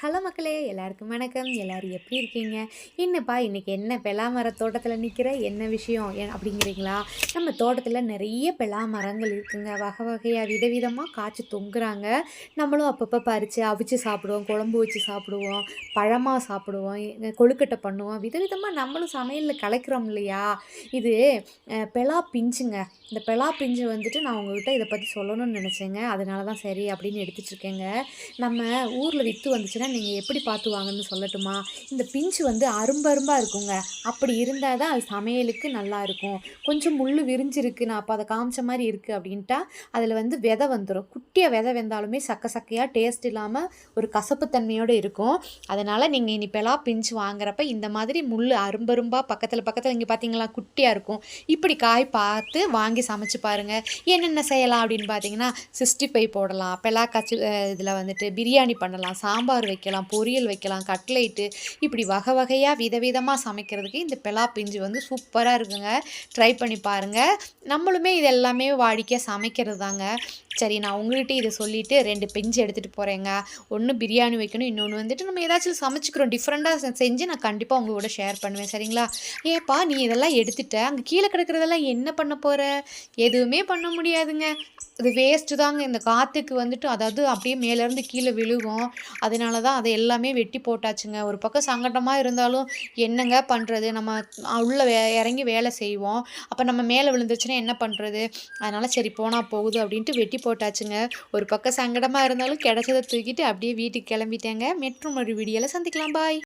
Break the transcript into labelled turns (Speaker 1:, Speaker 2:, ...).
Speaker 1: Hello மக்களே எல்லாருக்கும் வணக்கம். எல்லாரும் எப்படி இருக்கீங்க? என்னப்பா இன்னைக்கு என்ன பெலாமர தோட்டத்தில் நிற்கிற என்ன விஷயம்? ஏன் அப்படிங்கிறீங்களா? நம்ம தோட்டத்தில் நிறைய பெலா மரங்கள் இருக்குங்க. வகை வகையாக விதவிதமாக காய்ச்சி தொங்குறாங்க. நம்மளும் அப்பப்போ பறித்து அவிச்சு சாப்பிடுவோம். குழம்பு வச்சு சாப்பிடுவோம். பழமாக சாப்பிடுவோம். கொழுக்கட்டை பண்ணுவோம். விதவிதமாக நம்மளும் சமையலில் கலக்கிறோம் இல்லையா? இது பெலா பிஞ்சுங்க. இந்த பெலா பிஞ்சு வந்துட்டு நான் உங்கள்கிட்ட இதை பற்றி சொல்லணும்னு நினச்சேங்க. அதனால தான் சரி அப்படின்னு எடுத்துட்ருக்கேங்க நம்ம ஊரில் விற்று வந்துச்சுன்னா நீங்கள் எப்படி பார்த்து வாங்கன்னு சொல்லட்டுமா? இந்த பிஞ்சு வந்து அரும்பரும்பாக இருக்குங்க. அப்படி இருந்தால் தான் அது சமையலுக்கு நல்லா இருக்கும். கொஞ்சம் முள் விரிஞ்சிருக்கு. நான் அப்போ அதை காமிச்ச மாதிரி இருக்குது அப்படின்ட்டா அதில் வந்து விதை வந்துடும் குட்டியாக விதை வெந்தாலுமே சக்க சக்கையாக டேஸ்ட் இல்லாமல் ஒரு கசப்புத்தன்மையோடு இருக்கும். அதனால் நீங்கள் இனிப்பெல்லாம் பிஞ்சு வாங்குறப்ப இந்த மாதிரி முள் அரும்பரும்பாக பக்கத்தில் பக்கத்தில் இங்கே பார்த்தீங்களா குட்டியாக இருக்கும். இப்படி காய் பார்த்து வாங்கி சமைச்சு பாருங்கள் என்னென்ன செய்யலாம் அப்படின்னு பார்த்தீங்கன்னா சிக்ஸ்டி ஃபைவ் போடலாம். பெலாக்காச்சு இதில் வந்துட்டு பிரியாணி பண்ணலாம். சாம்பார் வைக்கலாம் வைக்கலாம் பொரியல் வைக்கலாம் கட்லைட்டு இப்படி வகை வகையாக விதவிதமாக சமைக்கிறதுக்கு இந்த பெலா பிஞ்சு வந்து சூப்பராக இருக்குங்க. ட்ரை பண்ணி பாருங்கள் நம்மளுமே இது எல்லாமே வாடிக்கையாக சமைக்கிறது தாங்க சரி நான் உங்கள்கிட்ட இதை சொல்லிவிட்டு ரெண்டு பிஞ்சு எடுத்துகிட்டு போகிறேங்க ஒன்று பிரியாணி வைக்கணும் இன்னொன்று வந்துட்டு நம்ம ஏதாச்சும் சமைச்சிக்கிறோம். டிஃப்ரெண்ட்டாக செஞ்சு நான் கண்டிப்பாக உங்களோட ஷேர் பண்ணுவேன். சரிங்களா? ஏப்பா நீ இதெல்லாம் எடுத்துட்ட. அங்கே கீழே கிடக்கிறதெல்லாம் என்ன பண்ண போகிற எதுவுமே பண்ண முடியாதுங்க. இது வேஸ்ட்டு தாங்க. இந்த காற்றுக்கு வந்துட்டு அதாவது அப்படியே மேலேருந்து கீழே விழுகும். அதனால தான் அதை எல்லாமே வெட்டி போட்டாச்சுங்க. ஒரு பக்கம் சங்கடமாக இருந்தாலும் என்னங்க பண்ணுறது நம்ம உள்ளே வே இறங்கி வேலை செய்வோம். அப்போ நம்ம மேலே விழுந்துருச்சுன்னா என்ன பண்ணுறது அதனால் சரி போனால் போகுது அப்படின்ட்டு வெட்டி போட்டாச்சுங்க. ஒரு பக்கம் சங்கடமாக இருந்தாலும் கிடச்சதை தூக்கிட்டு அப்படியே வீட்டுக்கு கிளம்பிட்டேங்க. மெட்ரோ ஒரு வீடியோவில் சந்திக்கலாம். பாய்.